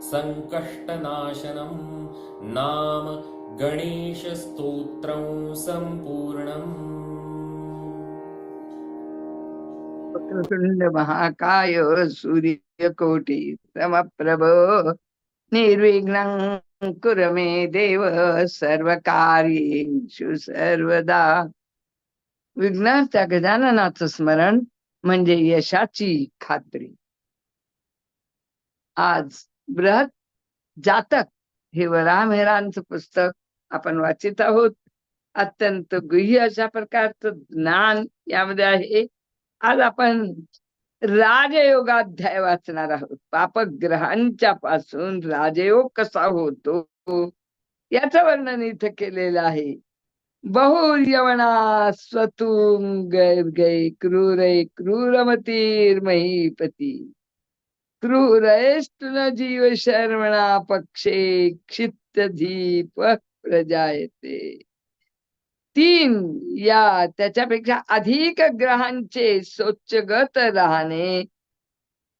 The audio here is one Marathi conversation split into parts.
सङ्कष्टनाशनं नाम गणेशस्तोत्रं सम्पूर्णम्। वक्रतुंड महाकाय सूर्यकोटि समप्रभ। निर्विघ्नं कुर मे देव। सर्वकार्येषु सर्वदा। विघ्नाच्या गजाननाचं स्मरण म्हणजे यशाची खात्री। आज बृहत जातक हे वरामेहरांचं पुस्तक आपण वाचित आहोत. अत्यंत गुह्य अशा प्रकारचं ज्ञान यामध्ये आहे. आज आपण राजयोगाध्याय वाचणार आहोत. पापग्रहांच्या पासून राजयोग कसा होतो? याचं वर्णन इथं केलेलं आहे. बहुर्यवणा स्वतुंग गै क्रूरै क्रूरमतीर्महीपती। महीपती जीव शर्मणा पक्षे क्षित्यधीप प्रजायते तीन या त्याच्यापेक्षा अधिक ग्रहांचे स्वच्छगत राहणे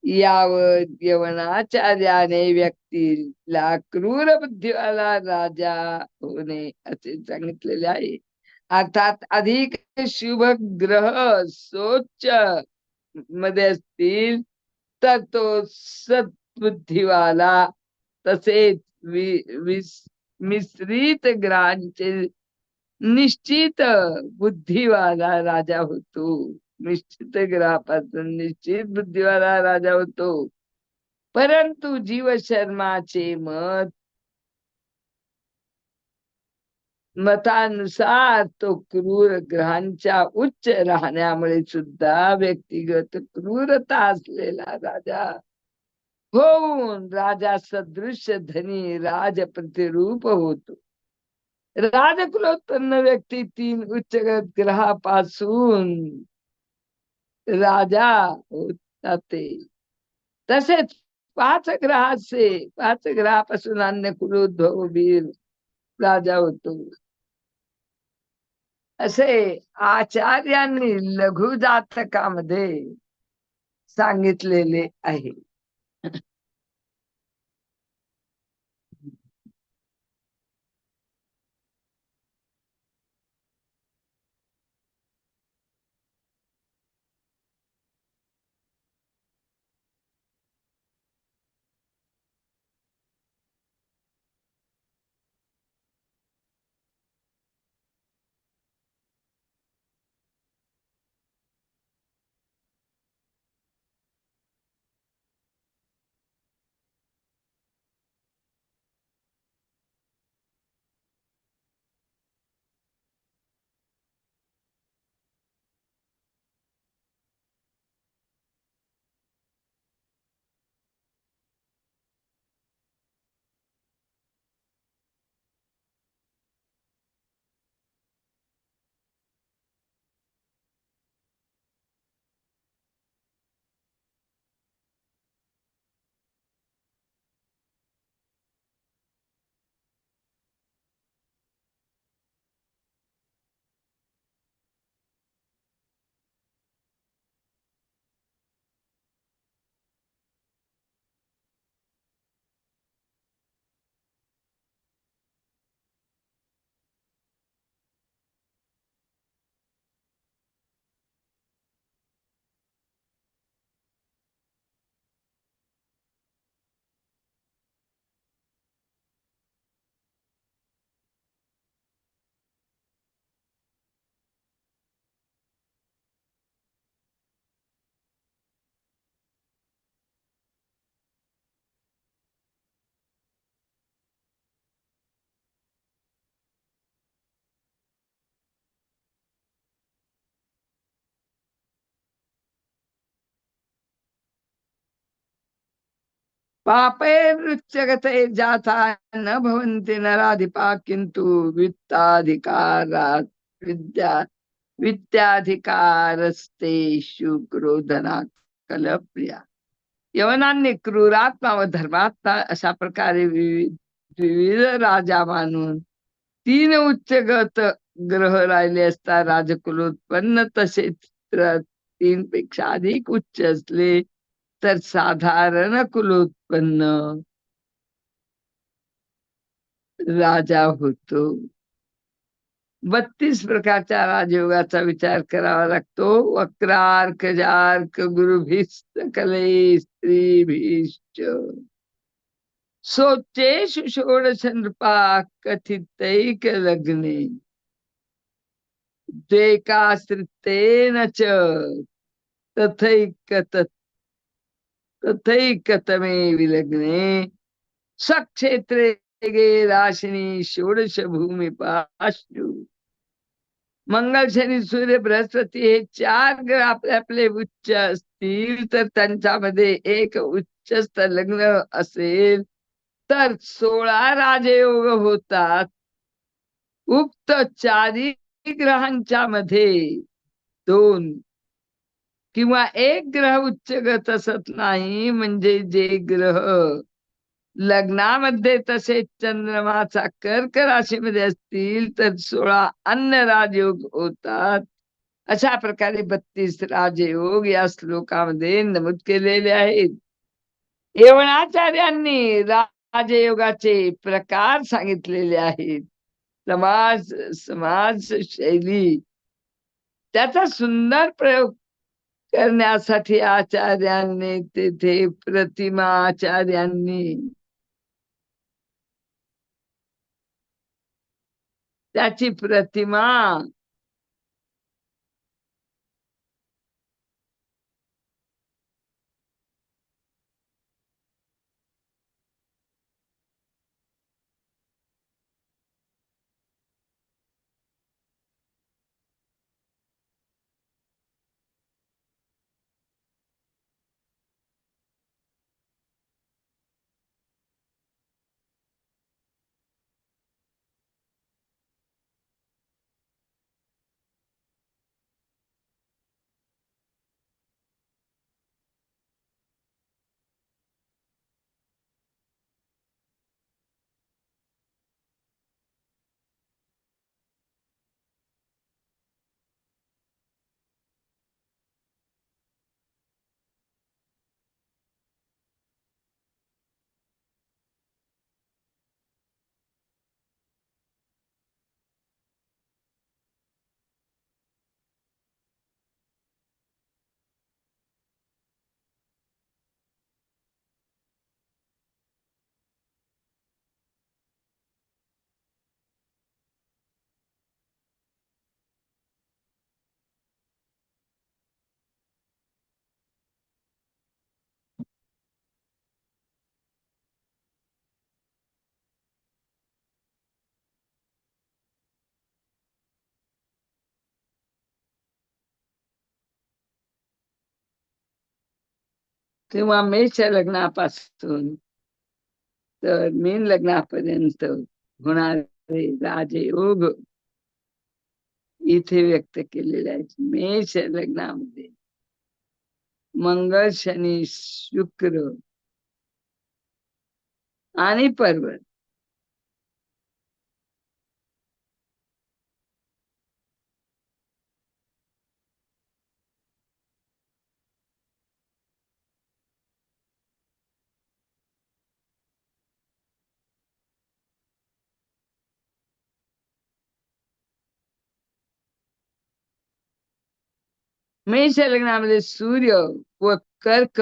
यावर यवनाचार्याने व्यक्तीला क्रूर बुद्धिवाला राजा होणे असे सांगितलेले आहे. अर्थात अधिक शुभ ग्रह सोच मध्ये असतील तर तो सद्बुद्धिवाला तसेच मिश्रित ग्रहांचे निश्चित बुद्धिवाला राजा होतो. निश्चित ग्रहापासून निश्चित बुद्धिवाला राजा होतो. परंतु जीव शर्माचे मत मतानुसार तो क्रूर ग्रहांच्या उच्च राहण्यामुळे सुद्धा व्यक्तिगत क्रूरता असलेला राजा होऊन राजा सदृश धनी राज प्रतिरूप होतो. राजकुलोत्पन्न व्यक्ती तीन उच्च ग्रहापासून राजा होत जाते. तसेच पाच ग्रहाचे पाच ग्रहापासून अन्य कुलोद्भव वीर राजा होतो. असे आचार्यांनी लघु जातकामध्ये सांगितलेले आहे. पापैरुच्यगते जाता न भवन्ति नराधिपा किन्तु वित्ताधिकारा विद्या वित्ताधिकारस्तेषु क्रोधना कलप्रिया। यवनांनी क्रूरात्मा व धर्मात्मा अशा प्रकारे विविध विविध राजा मानून तीन उच्चगत ग्रह राहिले असता राजकुलोत्पन्न तसेच तीन पेक्षा अधिक उच्च असले तर साधारण कुलोत्पन्न राजा होतो. बत्तीस प्रकारच्या राजयोगाचा विचार करावा लागतो. वक्रार्क जार्क गुरुभिस्त कले स्त्रीभिश्च सोचे षोडश नृपा कथितैक लग्ने. द्वेकाश्रितेन च तथैक तत् तथैकतमे विलग्ने सक्षेत्रे गे राशिनी षोडश भूमिपाशु मंगल शनी सूर्य बृहस्पती हे चार ग्रह आपले आपले उच्च असतील तर त्यांच्यामध्ये एक उच्चस्त लग्न असेल तर सोळा राजयोग होतात उक्त चारी ग्रहांच्या मध्ये दोन किंवा एक ग्रह उच्चगत असत नाही म्हणजे जे ग्रह लग्नामध्ये तसेच चंद्रमाचा कर्क राशीमध्ये असतील तर सोळा अन्य राजयोग होतात. अशा प्रकारे बत्तीस राजयोग या श्लोकामध्ये नमूद केलेले आहेत. येवणाचार्यांनी राजयोगाचे प्रकार सांगितलेले आहेत. समाज समाज शैली त्याचा सुंदर प्रयोग करण्यासाठी आचार्यांनी तेथे प्रतिमा आचार्यांनी त्याची प्रतिमा किंवा मेच्या लग्नापासून तर मीन लग्नापर्यंत होणारे राजयोग इथे व्यक्त केलेले आहेत. मेष लग्नामध्ये मंगळ शनी शुक्र आणि पर्वत. मेष लग्नामध्ये सूर्य व कर्क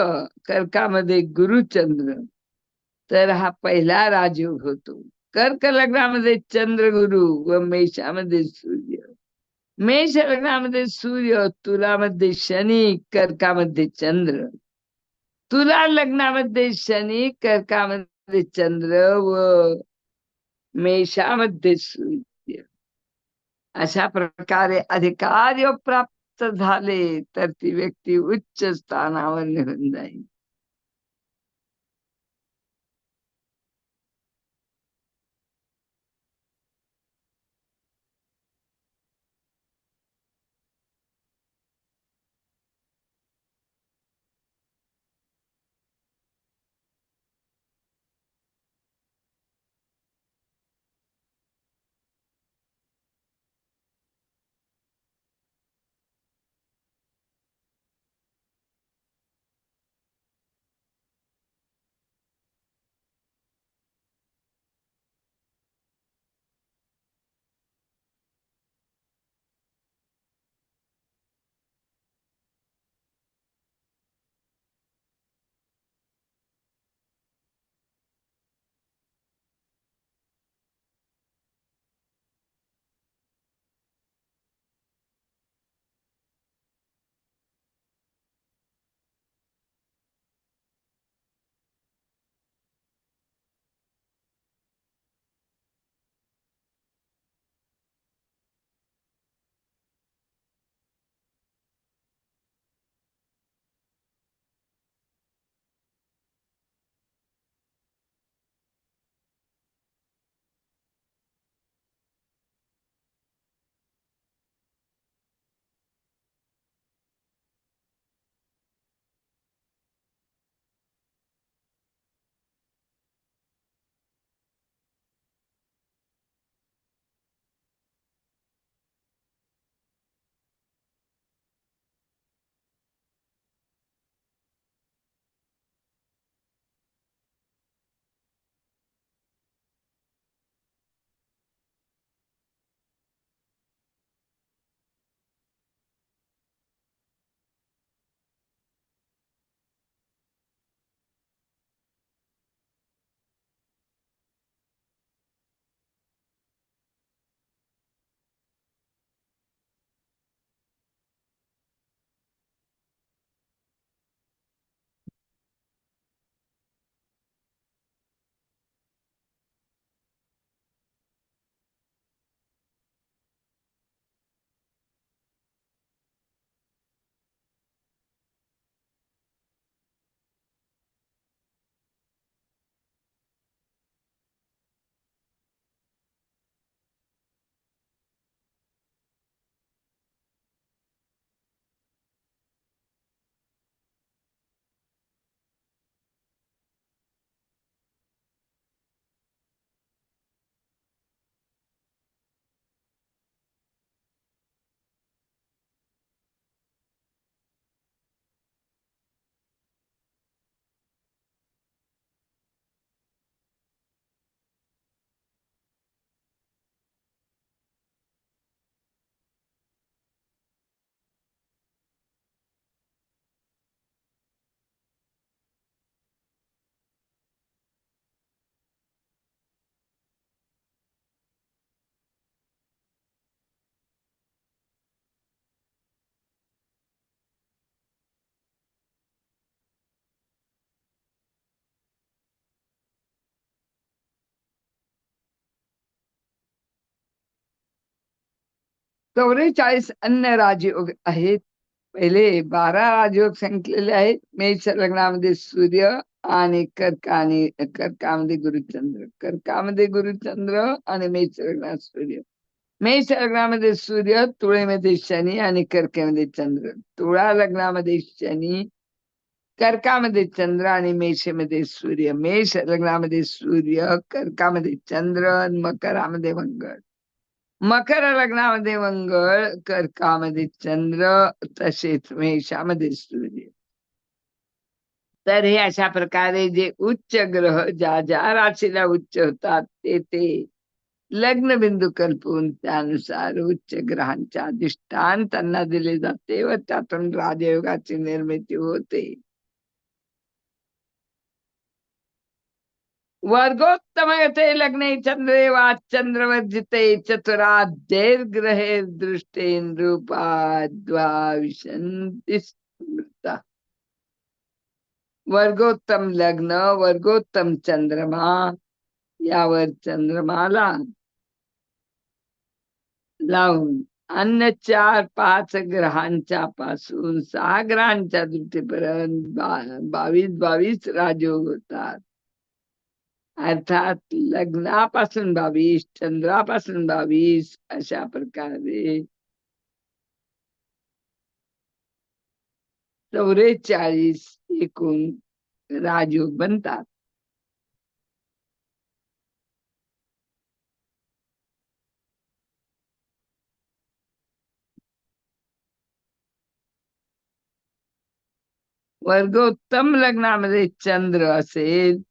कर्कामध्ये गुरुचंद्र तर हा पहिला राजयोग होतो कर्क लग्नामध्ये चंद्र गुरु, व मेषामध्ये सूर्य। मेष लग्नामध्ये सूर्य तुलामध्ये शनी कर्कामध्ये चंद्र। तुला लग्नामध्ये शनी कर्कामध्ये चंद्र, व मेषामध्ये सूर्य। अशा प्रकारे अधिकार प्राप्त झाले तर ती व्यक्ती उच्च स्थानावर घेऊन जाईल. चौवेचाळीस अन्य राजयोग आहेत. पहिले बारा राजयोग सांगितलेले आहेत. मेष लग्नामध्ये सूर्य आणि कर्क आणि कर्कामध्ये गुरुचंद्र. कर्कामध्ये गुरुचंद्र आणि मेष लग्नात सूर्य. मेष लग्नामध्ये सूर्य तुळेमध्ये शनी आणि कर्केमध्ये चंद्र. तुळा लग्नामध्ये शनी कर्कामध्ये चंद्र आणि मेषेमध्ये सूर्य. मेष लग्नामध्ये सूर्य कर्कामध्ये चंद्र मकरामध्ये मंगळ. मकर लग्नामध्ये मंगळ कर्कामध्ये चंद्र तसेच मेषामध्ये सूर्य. तर हे अशा प्रकारे जे उच्च ग्रह ज्या ज्या राशीला उच्च होतात ते ते लग्न बिंदू कल्पून त्यानुसार उच्च ग्रहांच्या अधिष्ठान त्यांना दिले जाते व त्यातून राजयोगाची निर्मिती होते. वर्गोत्तम यथे लग्ने चंद्रे वाचंद्रवर्जिते चतुरा ग्रहे दृष्टेन रूपाद्वाविशन्ति स्मृता। वर्गोत्तम लग्न वर्गोत्तम चंद्रमा यावर चंद्रमाला लावून अन्य चार पाच ग्रहांच्या पासून सहा ग्रहांच्या दृष्टीपर्यंत बा- बावीस बावीस राजयोग होतात अर्थात लग्नापासून बावीस चंद्रापासून बावीस अशा प्रकारे. चौवेचाळीस एकूण राजयोग बनतात. वर्गोत्तम लग्नामध्ये चंद्र असेल